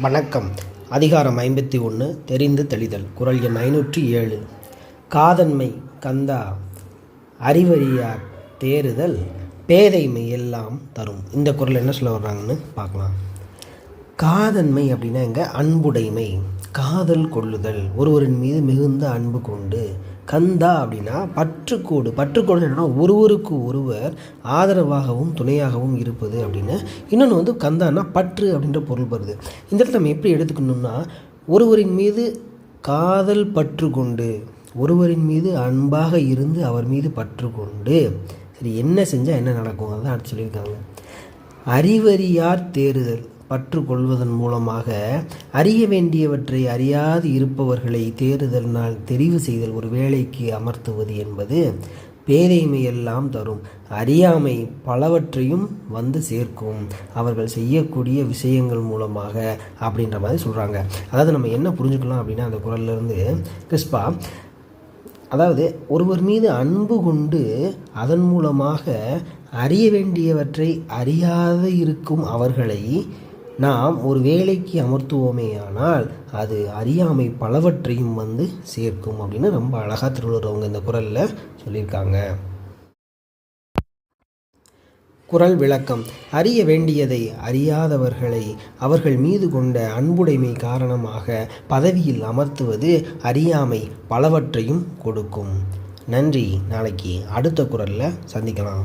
வணக்கம். அதிகாரம் ஐம்பத்தி ஒன்று தெரிந்து தெளிதல். குரல் எண் ஐநூற்றி ஏழு. காதன்மை கந்தா அறிவறியார் தேறுதல் பேதைமை எல்லாம் தரும். இந்த குரல் என்ன சொல்ல வர்றாங்கன்னு பார்க்கலாம். காதன்மை அப்படின்னா எங்க? அன்புடைமை. காதல் கொள்ளுதல். ஒருவரின் மீது மிகுந்த அன்பு கொண்டு கந்தா அப்படின்னா பற்றுக்கோடு. பற்றுக்கோடு என்னன்னா ஒருவருக்கு ஒருவர் ஆதரவாகவும் துணையாகவும் இருப்பது அப்படின்னு. இன்னொன்று வந்து கந்தான்னா பற்று அப்படின்ற பொருள் வருது. இந்த இடத்துல நம்ம எப்படி எடுத்துக்கணும்னா ஒருவரின் மீது காதல் பற்று கொண்டு ஒருவரின் மீது அன்பாக இருந்து அவர் மீது பற்று கொண்டு சரி என்ன செஞ்சால் என்ன நடக்கும்? அதுதான் அடுத்து சொல்லியிருக்காங்க. அறிவறியார் தேறுதல். பற்று கொள்வதன் மூலமாக அறிய வேண்டியவற்றை அறியாது இருப்பவர்களை தேறுதல்னால் தெரிவு செய்தல் ஒரு வேலைக்கு அமர்த்துவது என்பது பேதைமையெல்லாம் தரும். அறியாமை பலவற்றையும் வந்து சேர்க்கும். அவர்கள் செய்யக்கூடிய விஷயங்கள் மூலமாக அப்படின்ற மாதிரி சொல்கிறாங்க அதாவது நம்ம என்ன புரிஞ்சுக்கலாம் அப்படின்னா அந்த குரல்லேருந்து கிறிஸ்பா அதாவது ஒருவர் மீது அன்பு கொண்டு அதன் மூலமாக அறிய வேண்டியவற்றை அறியாது இருக்கும் அவர்களை நாம் ஒரு வேலைக்கு அமர்த்துவோமேயானால் அது அறியாமை பலவற்றையும் வந்து சேர்க்கும் அப்படின்னு ரொம்ப அழகாக திருவள்ளுவர் அவங்க இந்த குரலில் சொல்லியிருக்காங்க. குரல் விளக்கம். அறிய வேண்டியதை அறியாதவர்களை அவர்கள் மீது கொண்ட அன்புடைமை காரணமாக பதவியில் அமர்த்துவது அறியாமை பலவற்றையும் கொடுக்கும். நன்றி. நாளைக்கு அடுத்த குரலில் சந்திக்கலாம்.